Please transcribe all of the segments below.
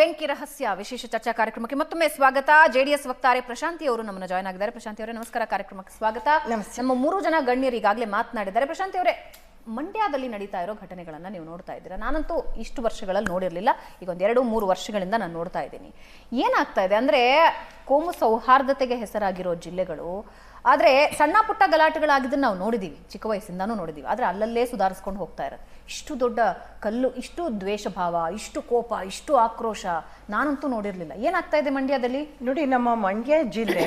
ಬೆಂಕಿ ರಹಸ್ಯ ವಿಶೇಷ ಚರ್ಚಾ ಕಾರ್ಯಕ್ರಮಕ್ಕೆ ಮತ್ತೊಮ್ಮೆ ಸ್ವಾಗತ. ಜೆಡಿಎಸ್ ವಕ್ತಾರೆ ಪ್ರಶಾಂತಿ ಅವರು ನಮ್ಮನ್ನು ಜಾಯ್ನ್ ಆಗಿದ್ದಾರೆ. ಪ್ರಶಾಂತಿ ಅವರೇ ನಮಸ್ಕಾರ. ಕಾರ್ಯಕ್ರಮಕ್ಕೆ ಸ್ವಾಗತ. ನಮ್ಮ ಮೂರು ಜನ ಗಣ್ಯರು ಈಗಾಗಲೇ ಮಾತನಾಡಿದ್ದಾರೆ. ಪ್ರಶಾಂತಿ ಅವರೇ ಮಂಡ್ಯದಲ್ಲಿ ನಡೀತಾ ಇರೋ ಘಟನೆಗಳನ್ನ ನೀವು ನೋಡ್ತಾ ಇದ್ದೀರಾ? ನಾನಂತೂ ಇಷ್ಟು ವರ್ಷಗಳಲ್ಲಿ ನೋಡಿರಲಿಲ್ಲ. ಈಗ ಒಂದ್ ಎರಡು ಮೂರು ವರ್ಷಗಳಿಂದ ನಾನು ನೋಡ್ತಾ ಇದ್ದೀನಿ. ಏನಾಗ್ತಾ ಇದೆ ಅಂದ್ರೆ ಕೋಮು ಸೌಹಾರ್ದತೆಗೆ ಹೆಸರಾಗಿರೋ ಜಿಲ್ಲೆಗಳು ಆದ್ರೆ ಸಣ್ಣ ಪುಟ್ಟ ಗಲಾಟೆಗಳಾಗಿದ್ದನ್ನು ನಾವು ನೋಡಿದ್ದೀವಿ ಚಿಕ್ಕ ವಯಸ್ಸಿಂದನೂ ನೋಡಿದ್ದೀವಿ ಆದರೆ ಅಲ್ಲಲ್ಲೇ ಸುಧಾರಿಸ್ಕೊಂಡು ಹೋಗ್ತಾ ಇರೋದು. ಇಷ್ಟು ದೊಡ್ಡ ಕಲ್ಲು, ಇಷ್ಟು ದ್ವೇಷ ಭಾವ ಇಷ್ಟು ಕೋಪ, ಇಷ್ಟು ಆಕ್ರೋಶ ನಾನಂತೂ ನೋಡಿರಲಿಲ್ಲ. ಏನಾಗ್ತಾ ಇದೆ ಮಂಡ್ಯದಲ್ಲಿ? ನೋಡಿ, ನಮ್ಮ ಮಂಡ್ಯ ಜಿಲ್ಲೆ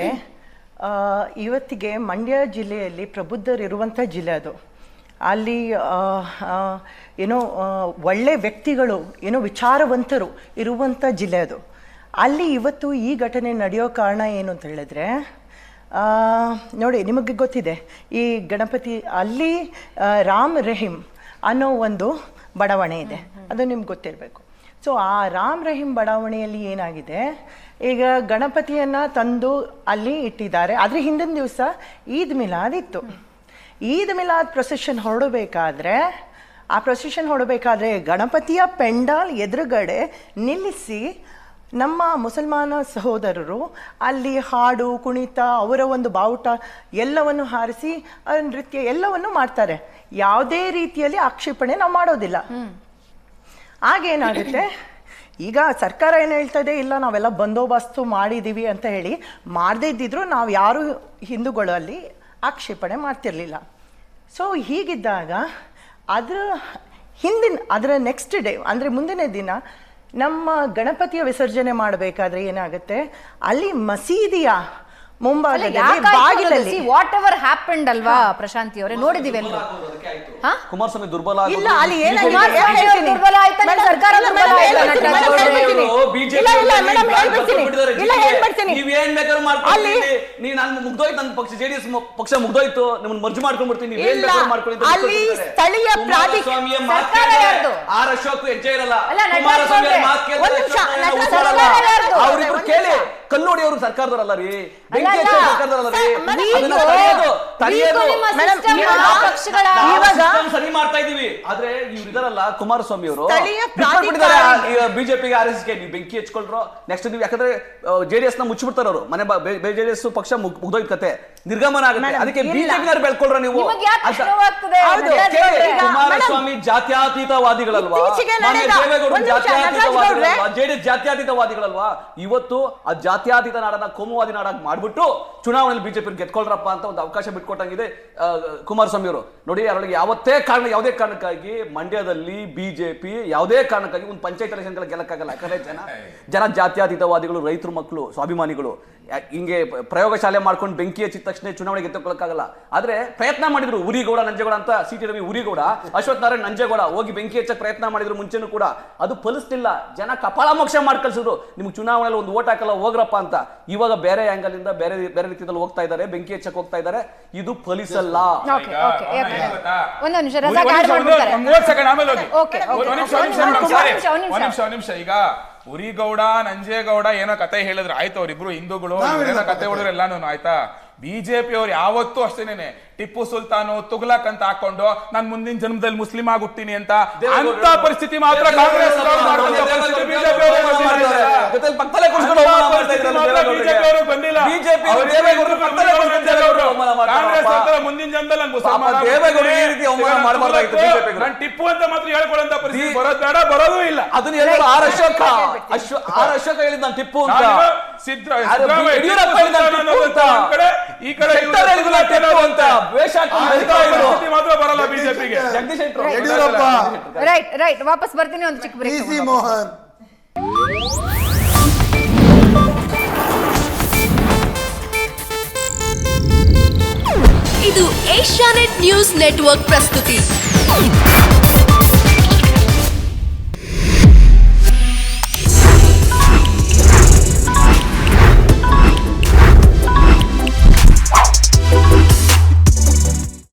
ಇವತ್ತಿಗೆ ಮಂಡ್ಯ ಜಿಲ್ಲೆಯಲ್ಲಿ ಪ್ರಬುದ್ಧರಿರುವಂಥ ಜಿಲ್ಲೆ ಅದು. ಅಲ್ಲಿ ಏನೋ ಒಳ್ಳೆ ವ್ಯಕ್ತಿಗಳು, ಏನೋ ವಿಚಾರವಂತರು ಇರುವಂಥ ಜಿಲ್ಲೆ ಅದು. ಅಲ್ಲಿ ಇವತ್ತು ಈ ಘಟನೆ ನಡೆಯೋ ಕಾರಣ ಏನು ಅಂತ ಹೇಳಿದ್ರೆ ನೋಡಿ, ನಿಮಗೆ ಗೊತ್ತಿದೆ, ಈ ಗಣಪತಿ ಅಲ್ಲಿ ರಾಮ್ ರಹೀಮ್ ಅನ್ನೋ ಒಂದು ಬಡಾವಣೆ ಇದೆ. ಅದು ನಿಮ್ಗೆ ಗೊತ್ತಿರಬೇಕು. ಸೊ, ಆ ರಾಮ್ ರಹೀಮ್ ಬಡಾವಣೆಯಲ್ಲಿ ಏನಾಗಿದೆ? ಈಗ ಗಣಪತಿಯನ್ನು ತಂದು ಅಲ್ಲಿ ಇಟ್ಟಿದ್ದಾರೆ. ಆದರೆ ಹಿಂದಿನ ದಿವಸ ಈದ್ ಮಿಲಾದ್ ಇತ್ತು. ಈದ್ ಮಿಲಾದ್ ಪ್ರೊಸೆಷನ್ ಹೊರಡಬೇಕಾದ್ರೆ, ಆ ಪ್ರೊಸೆಷನ್ ಹೊರಡಬೇಕಾದ್ರೆ ಗಣಪತಿಯ ಪೆಂಡಾಲ್ ಎದುರುಗಡೆ ನಿಲ್ಲಿಸಿ ನಮ್ಮ ಮುಸಲ್ಮಾನ ಸಹೋದರರು ಅಲ್ಲಿ ಹಾಡು ಕುಣಿತ ಅವರ ಒಂದು ಬಾವುಟ ಎಲ್ಲವನ್ನು ಹಾರಿಸಿ ಆ ನೃತ್ಯ ಎಲ್ಲವನ್ನು ಮಾಡ್ತಾರೆ. ಯಾವುದೇ ರೀತಿಯಲ್ಲಿ ಆಕ್ಷೇಪಣೆ ನಾವು ಮಾಡೋದಿಲ್ಲ. ಆಗೇನಾಗುತ್ತೆ ಈಗ ಸರ್ಕಾರ ಏನು ಹೇಳ್ತದೆ? ಇಲ್ಲ ನಾವೆಲ್ಲ ಬಂದೋಬಸ್ತು ಮಾಡಿದ್ದೀವಿ ಅಂತ ಹೇಳಿ ಮಾಡದೇ ಇದ್ದಿದ್ರು ನಾವು ಯಾರು ಹಿಂದೂಗಳಲ್ಲಿ ಆಕ್ಷೇಪಣೆ ಮಾಡ್ತಿರ್ಲಿಲ್ಲ. ಸೊ ಹೀಗಿದ್ದಾಗ ಅದರ ಹಿಂದಿನ ಅದರ ನೆಕ್ಸ್ಟ್ ಡೇ ಅಂದರೆ ಮುಂದಿನ ದಿನ ನಮ್ಮ ಗಣಪತಿಯ ವಿಸರ್ಜನೆ ಮಾಡಬೇಕಾದ್ರೆ ಏನಾಗುತ್ತೆ? ಅಲ್ಲಿ ಮಸೀದಿಯ ಮುಂಭಾಗದಲ್ಲಿ ಬಾಗಿಲಲ್ಲಿ. ವಾಟ್ ಎವರ್ ಹ್ಯಾಪಂಡ್ ಅಲ್ವಾ ಪ್ರಶಾಂತಿ ಅವರೇ? ನೋಡಿದೀವಿ ಎಲ್ರು ಹಾ? ಕುಮಾರಸ್ವಾಮಿ ದುರ್ಬಲ ಇಲ್ಲ ಅಲ್ಲಿ ದುರ್ಬಲ ಆಯ್ತಾ? ಸರ್ಕಾರ ಅಲ್ಲಿ- ನೀನ್ ಮುಗ್ದೋಯ್ತು ನನ್ನ ಪಕ್ಷ ಜೆಡಿಎಸ್ ಪಕ್ಷ ಮುಗ್ದೋಯ್ತು ನಿಮ್ಮನ್ನ ಮರ್ಜ್ ಮಾಡ್ಕೊಂಡ್ಬಿಡ್ತೀನಿ. ಅಲ್ಲಿ ಸ್ಥಳೀಯ ಪ್ರಾಧಿ- ಕುಮಾರಸ್ವಾಮಿಯ ಮಾತು ಸರ್ಕಾರ ಕೇಳಿದ್ರೆ ಯಾರ್ದು? ಆರ್ ಅಶೋಕ್ ಹೆಜ್ಜೆ ಇರಲ್ಲ. ಕುಮಾರಸ್ವಾಮಿ ಮಾತು ಯಾರ್ದು? ಅವ್ರಿಬ್ರು ಕೇಳಿ. ಕಲ್ಲೋಡಿ ಅವರು ಸರ್ಕಾರದವರಲ್ಲ ರೀ. ಸರಿ ಮಾಡ್ತಾ ಇದೀವಿ ಆದ್ರೆ ಇವ್ರು ಇದಾರಲ್ಲ ಕುಮಾರಸ್ವಾಮಿ ಅವರು ಬಿಜೆಪಿಗೆ ಆರ್ ಎಸ್ಗೆ ನೀವು ಬೆಂಕಿ ಹಚ್ಕೊಳ್ರು. ನೆಕ್ಸ್ಟ್ ನೀವು ಯಾಕಂದ್ರೆ ಜೆಡಿಎಸ್ನ ಮುಚ್ಚಿಬಿಡ್ತಾರ ಅವರು ಮನೆ ಜೆಡಿಎಸ್ ಪಕ್ಷ ಮುಗ್- ಮುಗ್ದೋಯ್ತು ಕತೆ ನಿರ್ಗಮನ ಆಗುತ್ತೆ. ಅದಕ್ಕೆ ಬಿಜೆಪಿನವ್ರು ಬಿಜೆಪಿ ಬೆಳ್ಕೊಳ್ರ ನೀವು. ಕುಮಾರಸ್ವಾಮಿ ಜಾತ್ಯತೀತವಾದಿಗಳಲ್ವಾ? ದೇವೇಗೌಡರು ಜಾತ್ಯತೀತವಾದಿಗಳಲ್ವಾ? ಜೆಡಿಎಸ್ ಜಾತ್ಯಾತೀತವಾದಿಗಳಲ್ವಾ? ಇವತ್ತು ಆ ಜಾತ್ಯಾತೀತ ನಾಡನ್ನ ಕೋಮುವಾದಿ ನಾಡಾಗಿ ಮಾಡ್ಬಿಟ್ಟು ಚುನಾವಣೆಯಲ್ಲಿ ಬಿಜೆಪಿ ಗೆದ್ಕೊಳ್ರಪ್ಪ ಅಂತ ಒಂದು ಅವಕಾಶ ಬಿಟ್ಕೊಟ್ಟಂಗಿದೆ ಕುಮಾರಸ್ವಾಮಿ ಅವರು ನೋಡಿ ಅವರಿಗೆ ಯಾವತ್ತೇ ಕಾರಣ ಯಾವುದೇ ಕಾರಣಕ್ಕಾಗಿ ಮಂಡ್ಯದಲ್ಲಿ ಬಿಜೆಪಿ ಯಾವುದೇ ಕಾರಣಕ್ಕಾಗಿ ಒಂದು ಪಂಚಾಯತ್ ಎಲೆಕ್ಷನ್ ಗೆಲ್ಲಕ್ಕಾಗಲ್ಲ. ಯಾಕಂದ್ರೆ ಜನ ಜನ ಜಾತ್ಯಾತೀತವಾದಿಗಳು ರೈತರು ಮಕ್ಕಳು ಸ್ವಾಭಿಮಾನಿಗಳು. ಹಿಂಗೆ ಪ್ರಯೋಗಶಾಲೆ ಮಾಡ್ಕೊಂಡು ಬೆಂಕಿ ಹಚ್ಚಿದ ತಕ್ಷಣ ಚುನಾವಣೆ ಗೆದ್ದಕ್ಕೊಳಕ್ಕಾಗಲ್ಲ ಆದ್ರೆ ಪ್ರಯತ್ನ ಮಾಡಿದ್ರು ಉರಿಗೌಡ ನಂಜೇಗೌಡ ಅಂತ ಸಿ ಟಿ ರವಿ ಉರಿಗೌಡ ಅಶ್ವಥ್ ನಾರಾಯಣ್ ನಂಜೇಗೌಡ ಹೋಗಿ ಬೆಂಕಿ ಹಚ್ಚಕ್ ಪ್ರಯತ್ನ ಮಾಡಿದ್ರು ಮುಂಚೆನೂ ಕೂಡ. ಅದು ಫಲಿಸ್ತಿಲ್ಲ ಜನ ಕಪಾಳ ಮೋಕ್ಷ ಮಾಡ್ಕಳ್ಸಿದ್ರು ನಿಮ್ಗೆ ಚುನಾವಣೆಯಲ್ಲಿ ಒಂದು ಓಟ್ ಹಾಕಲ್ಲ ಹೋಗ್ರಪ್ಪ ಅಂತ. ಇವಾಗ ಬೇರೆ ಆಂಗಲ್ ಇಂದ ಬೇರೆ ಬೇರೆ ರೀತಿಯಲ್ಲಿ ಹೋಗ್ತಾ ಇದ್ದಾರೆ ಬೆಂಕಿ ಹಚ್ಚಕ್ ಹೋಗ್ತಾ ಇದ್ದಾರೆ ಇದು ಫಲಿಸಲ್ಲ. ಓಕೆ ಈಗ ನಿಮಿಷ ಉರಿಗೌಡ ನಂಜೇಗೌಡ ಏನೋ ಕತೆ ಹೇಳಿದ್ರು. ಆಯ್ತು ಅವ್ರಿಬ್ರು ಹಿಂದೂಗಳು ಏನೋ ಕತೆ ಹೇಳಿದ್ರು ಎಲ್ಲಾನು ಆಯ್ತಾ? ಬಿಜೆಪಿ ಅವ್ರು ಯಾವತ್ತೂ ಅಷ್ಟೇನೆ ಟಿಪ್ಪು ಸುಲ್ತಾನು ತುಗ್ಲಕ್ ಅಂತ ಹಾಕೊಂಡು ನಾನು ಮುಂದಿನ ಜನ್ಮದಲ್ಲಿ ಮುಸ್ಲಿಂ ಆಗುತ್ತೀನಿ ಅಂತ ಅಂತ ಪರಿಸ್ಥಿತಿ ಮಾತ್ರ ಕಾಂಗ್ರೆಸ್ ಬಂದಿಲ್ಲ. ಕಾಂಗ್ರೆಸ್. ಮುಂದಿನ ಜನ್ಮದಲ್ಲಿ ನಾನು ಟಿಪ್ಪು ಅಂತ ಮಾತ್ರ ಹೇಳ್ಕೊಳ್ಳಂತ ಪರಿಸ್ಥಿತಿ ಬರೋದ್ ಬೇಡ ಬರೋದು ಇಲ್ಲ. ಅದನ್ನ ಹೇಳಿದ್ರು ಆರ್ ಅಶೋಕ. ಅಶ್ವ ಆರ್ ಅಶೋಕ ಹೇಳಿದ್ ನಾನು ಟಿಪ್ಪು ಅಂತ. ಸಿದ್ದರಾಮಯ್ಯ ಯಡಿಯೂರಪ್ಪ ಹೇಳಿದ ಟಿಪ್ಪು ಅಂತ. ಈ ಕಡೆ ಮಾತ್ರ ಬರಲ್ಲ ಬಿಜೆಪಿಗೆ. ಯಡಿಯೂರಪ್ಪ. ರೈಟ್ ರೈಟ್ ವಾಪಸ್ ಬರ್ತೀನಿ ಒಂದು ಚಿಕ್ಕ ಬ್ರೇಕ್ ಮೋಹನ್. ಇದು ಏಷ್ಯಾನೆಟ್ ನ್ಯೂಸ್ ನೆಟ್ವರ್ಕ್ ಪ್ರಸ್ತುತಿ.